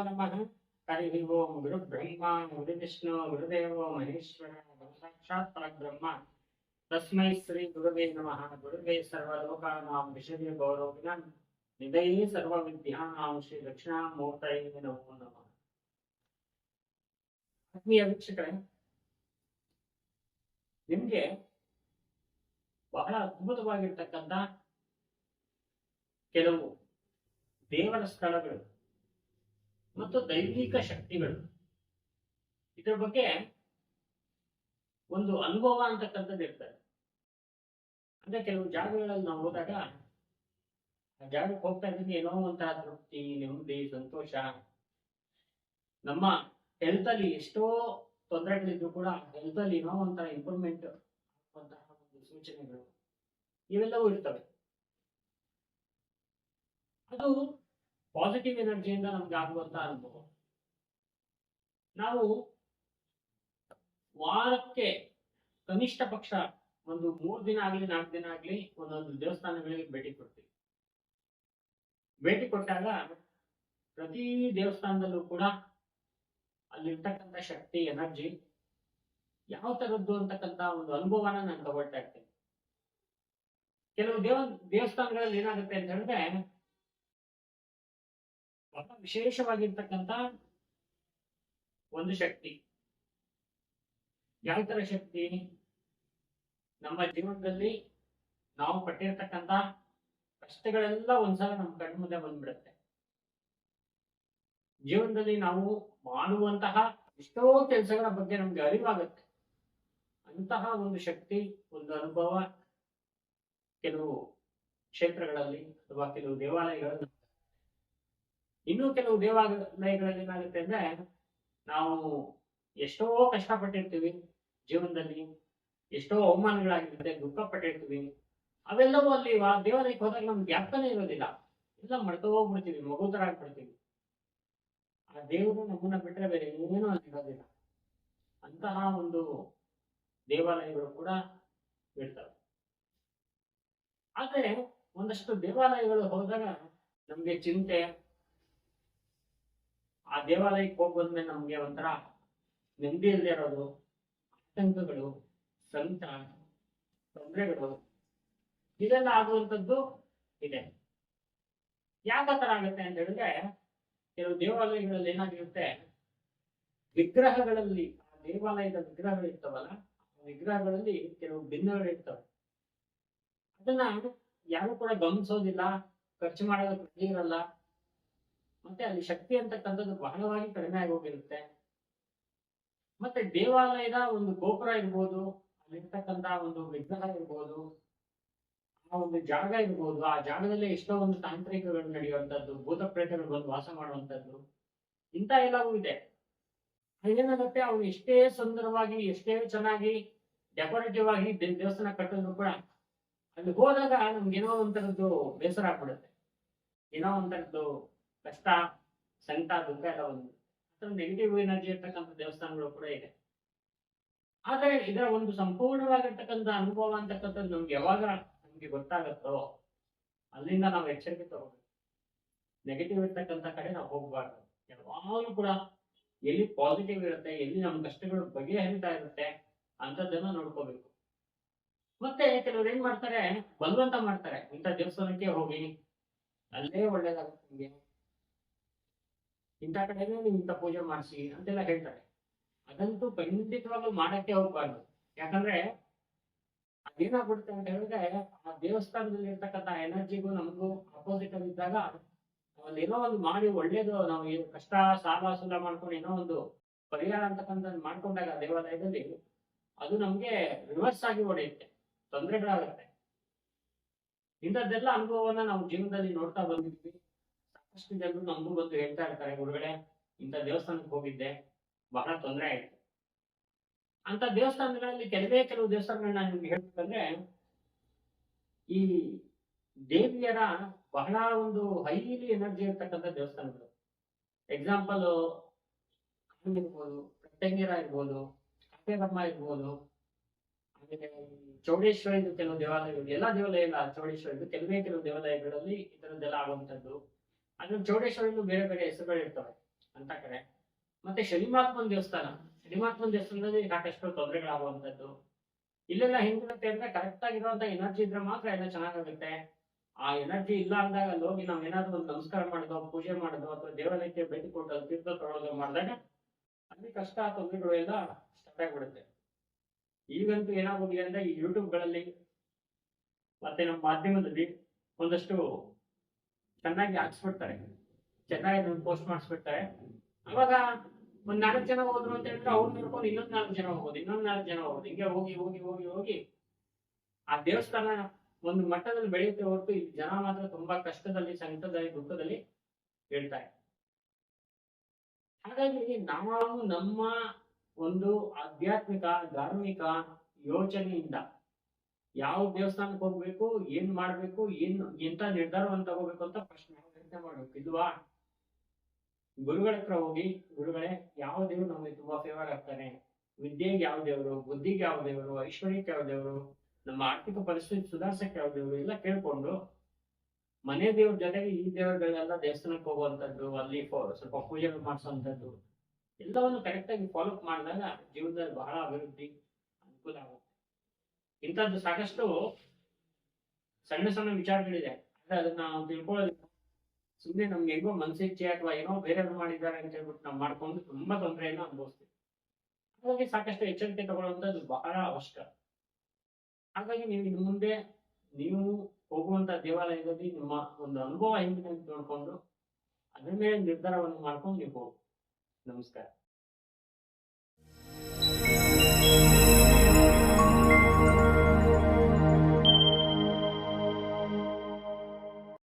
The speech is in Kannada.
ನಮಃ ಹರಿ ಓಂ ಗುರು ಬ್ರಹ್ಮ ಗುರು ವಿಷ್ಣು ಗುರುದೇವೋ ಮಹೇಶ್ವರ ಸಾಕ್ಷಾತ್ ಪರಬ್ರಹ್ಮ ತಸ್ಮೈ ಶ್ರೀ ಗುರುವೇ ನಮಃ ಗುರುವೇ ಸರ್ವಲೋಕಾನಾಂ ವಿಷಯ ಗೌರವಿನ ನಿಧಯೇ ಸರ್ವ ವಿದ್ಯಾನಾಂ ಶ್ರೀ ದಕ್ಷಿಣಾಮೂರ್ತೈ ನಮೋ ನಮಃ ಆತ್ಮೀಯ ವೀಕ್ಷಕರೇ ನಿಮ್ಗೆ ಬಹಳ ಅದ್ಭುತವಾಗಿರ್ತಕ್ಕಂಥ ಕೆಲವು ದೇವರ ಸ್ಥಳಗಳು. ಮತ್ತು ದೈವಿಕ ಶಕ್ತಿಗಳು. ಇದರ ಬಗ್ಗೆ ಒಂದು ಅನುಭವ ಅಂತಕ್ಕಂಥದ್ದು ಇರ್ತದೆ. ಅಂದ್ರೆ ಕೆಲವು ಜಾಗಗಳಲ್ಲಿ ನಾವು ಹೋದಾಗ, ಆ ಜಾಗಕ್ಕೆ ಹೋಗ್ತಾ ಇದ್ದೀನಿ, ಏನೋ ಒಂತಹ ತೃಪ್ತಿ, ನೆಮ್ಮದಿ, ಸಂತೋಷ. ನಮ್ಮ ಹೆಲ್ತ್ ಅಲ್ಲಿ ಎಷ್ಟೋ ತೊಂದರೆಗಳಿದ್ರು ಕೂಡ ಹೆಲ್ತ್ ಅಲ್ಲಿ ಏನೋ ಒಂಥರ ಇಂಪ್ರೂವ್ಮೆಂಟ್ ಆಗುವಂತಹ ಒಂದು ಸೂಚನೆಗಳು ಇವೆಲ್ಲವೂ ಇರ್ತವೆ. ಅದು ಪಾಸಿಟಿವ್ ಎನರ್ಜಿಯಿಂದ ನಮ್ಗೆ ಆಗುವಂತ ಅನುಭವ. ನಾವು ವಾರಕ್ಕೆ ಕನಿಷ್ಠ ಪಕ್ಷ ಒಂದು ಮೂರ್ ದಿನ ಆಗ್ಲಿ, ನಾಲ್ಕು ದಿನ ಆಗ್ಲಿ ಒಂದೊಂದು ದೇವಸ್ಥಾನಗಳಿಗೆ ಭೇಟಿ ಕೊಡ್ತೀವಿ. ಭೇಟಿ ಕೊಟ್ಟಾಗ ಪ್ರತಿ ದೇವಸ್ಥಾನದಲ್ಲೂ ಕೂಡ ಅಲ್ಲಿರ್ತಕ್ಕಂಥ ಶಕ್ತಿ, ಎನರ್ಜಿ ಯಾವ ತರದ್ದು ಅಂತಕ್ಕಂಥ ಒಂದು ಅನುಭವನ ನಾನು ತಗೊಳ್ತಾ ಇರ್ತೇನೆ ಕೆಲವು ದೇವ, ದೇವಸ್ಥಾನಗಳಲ್ಲಿ ಏನಾಗುತ್ತೆ ಅಂತ ಹೇಳಿದ್ರೆ ಬಹಳ ವಿಶೇಷವಾಗಿರ್ತಕ್ಕಂಥ ಒಂದು ಶಕ್ತಿ. ಯಾವ ತರ ಶಕ್ತಿ? ನಮ್ಮ ಜೀವನದಲ್ಲಿ ನಾವು ಪಟ್ಟಿರ್ತಕ್ಕಂಥ ಕಷ್ಟಗಳೆಲ್ಲ ಒಂದ್ಸಲ ನಮ್ಮ ಕಣ್ಣು ಮುಂದೆ ಬಂದ್ಬಿಡುತ್ತೆ. ಜೀವನದಲ್ಲಿ ನಾವು ಮಾಡುವಂತಹ ಎಷ್ಟೋ ಕೆಲಸಗಳ ಬಗ್ಗೆ ನಮ್ಗೆ ಅರಿವಾಗುತ್ತೆ. ಅಂತಹ ಒಂದು ಶಕ್ತಿ, ಒಂದು ಅನುಭವ ಕೆಲವು ಕ್ಷೇತ್ರಗಳಲ್ಲಿ ಅಥವಾ ಕೆಲವು ದೇವಾಲಯಗಳಲ್ಲಿ ಇನ್ನೂ ಕೆಲವು ದೇವಾಲಯಗಳಲ್ಲಿ ಏನಾಗುತ್ತೆ ಅಂದ್ರೆ ನಾವು ಎಷ್ಟೋ ಕಷ್ಟಪಟ್ಟಿರ್ತೀವಿ ಜೀವನದಲ್ಲಿ, ಎಷ್ಟೋ ಅವಮಾನಗಳಾಗಿರುತ್ತೆ ದುಃಖ ಪಟ್ಟಿರ್ತೀವಿ ಅವೆಲ್ಲವೂ ಅಲ್ಲಿ ಆ ದೇವಾಲಯಕ್ಕೆ ಹೋದಾಗ ನಮ್ಗೆ ಜ್ಞಾಪಕನೇ ಇರೋದಿಲ್ಲ. ಎಲ್ಲ ಮರೆತು ಹೋಗ್ಬಿಡ್ತೀವಿ ಮಗು ತರ ಆಗ್ಬಿಡ್ತೀವಿ ಆ ದೇವರು ನಮ್ಮನ್ನ ಬಿಟ್ರೆ ಬೇರೆ ಏನೂ ಅಲ್ಲಿ ಇರೋದಿಲ್ಲ. ಅಂತಹ ಒಂದು ದೇವಾಲಯಗಳು ಕೂಡ ಇರ್ತವೆ. ಆದ್ರೆ ಒಂದಷ್ಟು ದೇವಾಲಯಗಳು ಹೋದಾಗ ನಮ್ಗೆ ಚಿಂತೆ ಆ ದೇವಾಲಯಕ್ಕೆ ಹೋಗಿ ಬಂದ್ಮೇಲೆ ನಮ್ಗೆ ಒಂಥರ ನೆಮ್ಮದಿ ಇಲ್ಲದೆ ಇರೋದು, ಆತಂಕಗಳು ಸಂತ ತೊಂದರೆಗಳು, ಇದೆಲ್ಲ ಆಗುವಂಥದ್ದು ಇದೆ. ಯಾಕ ತರ ಆಗುತ್ತೆ ಅಂತ ಹೇಳಿದ್ರೆ, ಕೆಲವು ದೇವಾಲಯಗಳಲ್ಲಿ ಏನಾಗಿರುತ್ತೆ, ವಿಗ್ರಹಗಳಲ್ಲಿ, ಆ ದೇವಾಲಯದ ವಿಗ್ರಹಗಳು ಇರ್ತಾವಲ್ಲ ವಿಗ್ರಹಗಳಲ್ಲಿ ಕೆಲವು ಭಿನ್ನಗಳು ಇರ್ತವೆ. ಅದನ್ನ ಯಾರು ಕೂಡ ಗಮನಿಸೋದಿಲ್ಲ, ಖರ್ಚು ಮಾಡೋದಕ್ಕೆ ಇರಲ್ಲ. ಮತ್ತೆ ಅಲ್ಲಿ ಶಕ್ತಿ ಅಂತಕ್ಕಂಥದ್ದು ಬಹಳವಾಗಿ ಕಡಿಮೆ ಹೋಗಿರುತ್ತೆ ಮತ್ತೆ ದೇವಾಲಯದ ಒಂದು ಗೋಪುರ ಇರ್ಬೋದು ಅಲ್ಲಿರ್ತಕ್ಕಂತಹ ಒಂದು ವಿಗ್ರಹ ಇರ್ಬೋದು, ಆ ಒಂದು ಜಾಗ ಇರ್ಬೋದು, ಆ ಜಾಗದಲ್ಲಿ ಎಷ್ಟೋ ಒಂದು ತಾಂತ್ರಿಕಗಳು ನಡೆಯುವಂತದ್ದು ಭೂತ ಪ್ರೇತಗಳು ಬಂದು ವಾಸ ಮಾಡುವಂತದ್ದು ಇಂತ ಎಲ್ಲವೂ ಇದೆ. ಏನಾಗುತ್ತೆ ಅವ್ರು ಎಷ್ಟೇ ಸುಂದರವಾಗಿ, ಎಷ್ಟೇ ಚೆನ್ನಾಗಿ ಡೆಕೋರೇಟಿವ್ ಆಗಿ ದೇವಸ್ಥಾನ ಕಟ್ಟಿದ್ರು ಕೂಡ ಅಲ್ಲಿ ಹೋದಾಗ ನಮ್ಗೆ ಏನೋ ಒಂಥರದ್ದು ಬೇಸರ ಆಗ್ಬಿಡುತ್ತೆ. ಏನೋ ಒಂಥರದ್ದು ಕಷ್ಟ, ಸಂಕಟ, ದುಃಖ ಎಲ್ಲ ಒಂದು. ನೆಗೆಟಿವ್ ಎನರ್ಜಿ ಇರ್ತಕ್ಕಂಥ ದೇವಸ್ಥಾನಗಳು ಕೂಡ ಇದೆ. ಆದರೆ ಇದರ ಒಂದು ಸಂಪೂರ್ಣವಾಗಿರ್ತಕ್ಕಂಥ ಅನುಭವ ಅಂತಕ್ಕಂಥದ್ದು ನಮ್ಗೆ ಯಾವಾಗ ನಮ್ಗೆ ಗೊತ್ತಾಗತ್ತೋ, ಅಲ್ಲಿಂದ ನಾವು ಎಚ್ಚರಿಕೆ ತಗೋಬೇಕು. ನೆಗೆಟಿವ್ ಇರ್ತಕ್ಕಂಥ ಕಡೆ ನಾವು ಹೋಗ್ಬಾರ್ದು. ಯಾವಾಗಲೂ ಕೂಡ ಎಲ್ಲಿ ಪಾಸಿಟಿವ್ ಇರುತ್ತೆ, ಎಲ್ಲಿ ನಮ್ಮ ಕಷ್ಟಗಳು ಬಗೆಹರಿತಾ ಇರುತ್ತೆ ಅಂತದನ್ನ ನೋಡ್ಕೋಬೇಕು. ಮತ್ತೆ ಕೆಲವ್ರು ಏನ್ ಮಾಡ್ತಾರೆ, ಬಲವಂತ ಮಾಡ್ತಾರೆ. ಇಂಥ ದೇವಸ್ಥಾನಕ್ಕೆ ಹೋಗಿ, ಅಲ್ಲೇ ಒಳ್ಳೇದಾಗುತ್ತೆ ನಿಮ್ಗೆ. ಇಂಥ ಕಡೆನೇ ನೀವು ಇಂಥ ಪೂಜೆ ಮಾಡಿಸಿ ಅಂತೆಲ್ಲ ಹೇಳ್ತಾರೆ. ಅದಂತೂ ಖಂಡಿತವಾಗ್ಲೂ ಮಾಡಕ್ಕೆ ಹೋಗ್ಬಾರ್ದು ಯಾಕಂದ್ರೆ ಅದೇನಾಗ್ಬಿಡುತ್ತೆ ಅಂತ ಹೇಳಿದ್ರೆ ಆ ದೇವಸ್ಥಾನದಲ್ಲಿ ಇರ್ತಕ್ಕಂಥ ಎನರ್ಜಿಗೂ ನಮಗೂ ಅಪೋಸಿಟ್ ಇದ್ದಾಗ ಅಲ್ಲಿ ಏನೋ ಒಂದು ಮಾಡಿ ಒಳ್ಳೇದು ನಾವು ಏನು ಕಷ್ಟ ಸಾಲ ಸುಲ ಮಾಡ್ಕೊಂಡು ಏನೋ ಒಂದು ಪರಿಹಾರ ಅಂತಕ್ಕಂಥ ಮಾಡ್ಕೊಂಡಾಗ ದೇವಾಲಯದಲ್ಲಿ ಅದು ನಮ್ಗೆ ರಿವರ್ಸ್ ಆಗಿ ಹೊಡೆಯುತ್ತೆ ತೊಂದರೆಗಳಾಗುತ್ತೆ. ಇಂಥದ್ದೆಲ್ಲ ಅನುಭವವನ್ನ ನಾವು ಜೀವನದಲ್ಲಿ ನೋಡ್ತಾ ಬಂದಿದ್ವಿ ಸಾಕಷ್ಟು ಜನರು ನಮಗೂ ಬಂದು ಹೇಳ್ತಾ ಇರ್ತಾರೆ ಗುರುಗಳೆ ಇಂಥ ದೇವಸ್ಥಾನಕ್ಕೆ ಹೋಗಿದ್ದೆ, ಬಹಳ ತೊಂದರೆ ಆಯ್ತು. ಅಂತ ದೇವಸ್ಥಾನಗಳಲ್ಲಿ ಕೆಲವೇ ಕೆಲವು ದೇವಸ್ಥಾನಗಳನ್ನ ನಿಮ್ಗೆ ಹೇಳ್ಬೇಕಂದ್ರೆ ಈ ದೇವಿಯರ ಬಹಳ ಒಂದು ಹೈಲಿ ಎನರ್ಜಿ ಇರ್ತಕ್ಕಂಥ ದೇವಸ್ಥಾನಗಳು. ಎಕ್ಸಾಂಪಲ್ ಇರ್ಬೋದು ಪ್ರತ್ಯಂಗಿರ ಇರ್ಬೋದು ಕಟ್ಟೆಧರ್ಮ ಇರ್ಬೋದು, ಆಮೇಲೆ ಚೌಡೇಶ್ವರಿದು ಕೆಲವು ದೇವಾಲಯಗಳು, ಎಲ್ಲಾ ದೇವಾಲಯ ಇಲ್ಲ ಚೌಡೇಶ್ವರಿದು ಕೆಲವೇ ಕೆಲವು ದೇವಾಲಯಗಳಲ್ಲಿ ಈ ತರದ್ದೆಲ್ಲ ಆಗುವಂಥದ್ದು. ಅದ್ರ ಚೌಡೇಶ್ವರಿಗೂ ಬೇರೆ ಬೇರೆ ಹೆಸರುಗಳಿರ್ತವೆ ಅಂತ ಕಡೆ ಮತ್ತೆ ಶನಿಮಾತ್ಮನ್ ದೇವಸ್ಥಾನ. ಶನಿಮಾತ್ಮನ್ ದೇವಸ್ಥಾನದಲ್ಲಿ ಸಾಕಷ್ಟು ತೊಂದರೆಗಳಾಗುವಂಥದ್ದು. ಇಲ್ಲೆಲ್ಲ ಹೆಂಗಿರುತ್ತೆ ಅಂದ್ರೆ ಕರೆಕ್ಟ್ ಆಗಿರುವಂತ ಎನರ್ಜಿ ಇದ್ರೆ ಮಾತ್ರ ಎಲ್ಲ ಚೆನ್ನಾಗಾಗುತ್ತೆ. ಆ ಎನರ್ಜಿ ಇಲ್ಲ ಅಂದಾಗ ಅಲ್ಲಿ ಹೋಗಿ ನಾವು ಏನಾದ್ರು ಒಂದು ನಮಸ್ಕಾರ ಮಾಡೋದು, ಪೂಜೆ ಮಾಡೋದು ಅಥವಾ ದೇವಾಲಯಕ್ಕೆ ಭೇಟಿ ಕೊಟ್ಟು ತೀರ್ಥ ತೊಗೊಳೋದು ಮಾಡಿದಾಗ ಅಲ್ಲಿ ಕಷ್ಟ, ತೊಂದರೆಗಳು ಎಲ್ಲ ಸ್ಟಾರ್ಟ್ ಆಗ್ಬಿಡುತ್ತೆ. ಈಗಂತೂ ಏನಾಗೋಗಿದೆ ಅಂದ್ರೆ ಈ ಯೂಟ್ಯೂಬ್ಗಳಲ್ಲಿ ಮತ್ತೆ ನಮ್ಮ ಮಾಧ್ಯಮದಲ್ಲಿ ಒಂದಷ್ಟು ಚೆನ್ನಾಗಿ ಹಾಕ್ಸ್ಬಿಡ್ತಾರೆ. ಚೆನ್ನಾಗಿ ಪೋಸ್ಟ್ ಮಾಡಿಸ್ಬಿಡ್ತಾರೆ. ಅವಾಗ ಒಂದ್ ನಾಲ್ಕು ಜನ ಹೋದ್ರು ಅಂತ ಹೇಳಿದ್ರೆ ಅವ್ರು ನೋಡ್ಕೊಂಡು ಇನ್ನೊಂದ್ ನಾಲ್ಕು ಜನ ಹೋಗೋದು, ಇನ್ನೊಂದ್ ನಾಲ್ಕು ಜನ ಹೋಗೋದು. ಹಿಂಗೆ ಹೋಗಿ ಹೋಗಿ ಹೋಗಿ ಹೋಗಿ ಆ ದೇವಸ್ಥಾನ ಒಂದು ಮಟ್ಟದಲ್ಲಿ ಬೆಳೆಯುತ್ತೆ ಹೊರತು ಈ ಜನ ಮಾತ್ರ ತುಂಬಾ ಕಷ್ಟದಲ್ಲಿ, ಸಂಕಟದಲ್ಲಿ, ದುಃಖದಲ್ಲಿ ಹೇಳ್ತಾರೆ. ಹಾಗಾಗಿ ನಾವು ನಮ್ಮ ಒಂದು ಆಧ್ಯಾತ್ಮಿಕ, ಧಾರ್ಮಿಕ ಯೋಚನೆಯಿಂದ ಯಾವ ದೇವಸ್ಥಾನಕ್ಕೆ ಹೋಗ್ಬೇಕು, ಏನ್ ಮಾಡ್ಬೇಕು, ಏನ್ ಎಂತ ನಿರ್ಧಾರವನ್ನು ತಗೋಬೇಕು ಅಂತ ಪ್ರಶ್ನೆ ನಾವು ಮಾಡ್ಬೇಕು ಇಲ್ವಾ? ಗುರುಗಳ ಹತ್ರ ಹೋಗಿ, ಗುರುಗಳೇ, ಯಾವ ದೇವ್ರು ನಮಗೆ ತುಂಬಾ ಫೇವರ್ ಆಗ್ತಾನೆ ವಿದ್ಯೆಗೆ ಯಾವ ದೇವರು, ಬುದ್ಧಿಗೆ ಯಾವ ದೇವರು, ಐಶ್ವರ್ಯಕ್ಕೆ ಯಾವ ದೇವರು, ನಮ್ಮ ಆರ್ಥಿಕ ಪರಿಸ್ಥಿತಿ ಸುಧಾರ್ಸಕ್ಕೆ ಯಾವ ದೇವರು, ಎಲ್ಲ ಕೇಳ್ಕೊಂಡು ಮನೆ ದೇವ್ರ ಜೊತೆಗೆ ಈ ದೇವರುಗಳೆಲ್ಲ ದೇವಸ್ಥಾನಕ್ಕೆ ಹೋಗುವಂಥದ್ದು, ಅಲ್ಲಿ ಸ್ವಲ್ಪ ಪೂಜೆ ಮಾಡಿಸುವಂತದ್ದು ಎಲ್ಲವನ್ನು ಕರೆಕ್ಟ್ ಆಗಿ ಫಾಲೋ ಮಾಡಿದಾಗ ಜೀವನದಲ್ಲಿ ಬಹಳ ಅಭಿವೃದ್ಧಿ ಅನುಕೂಲ ಆಗುತ್ತೆ. ಇಂಥದ್ದು ಸಾಕಷ್ಟು ಸಣ್ಣ ಸಣ್ಣ ವಿಚಾರಗಳಿದೆ. ಅಂದ್ರೆ ಅದನ್ನ ನಾವು ತಿಳ್ಕೊಳ್ಳೋದು ಸುಮ್ಮನೆ ನಮ್ಗೆ ಹೆಂಗೋ ಮನಸ್ಸಿಚ್ಛೆ ಅಥವಾ ಏನೋ ಬೇರೆಯವ್ರು ಮಾಡಿದ್ದಾರೆ ಅಂತ ಹೇಳ್ಬಿಟ್ಟು ನಾವು ಮಾಡ್ಕೊಂಡು ತುಂಬಾ ತೊಂದರೆಯನ್ನು ಅನುಭವಿಸ್ತೀವಿ. ಹಾಗಾಗಿ ಸಾಕಷ್ಟು ಎಚ್ಚರಿಕೆ ತಗೊಳ್ಳುವಂಥದ್ದು ಬಹಳ ಅವಶ್ಯಕ ಹಾಗಾಗಿ ನೀವು ಇನ್ನು ಮುಂದೆ ನೀವು ಹೋಗುವಂತ ದೇವಾಲಯದಲ್ಲಿ ನಿಮ್ಮ ಒಂದು ಅನುಭವ ಹೆಂಗಿದೆ ಅಂತ ನೋಡ್ಕೊಂಡು ಅದ್ರ ಮೇಲೆ ನಿರ್ಧಾರವನ್ನು ಮಾಡ್ಕೊಂಡು ನೀವು ಹೋಗಿ ನಮಸ್ಕಾರ.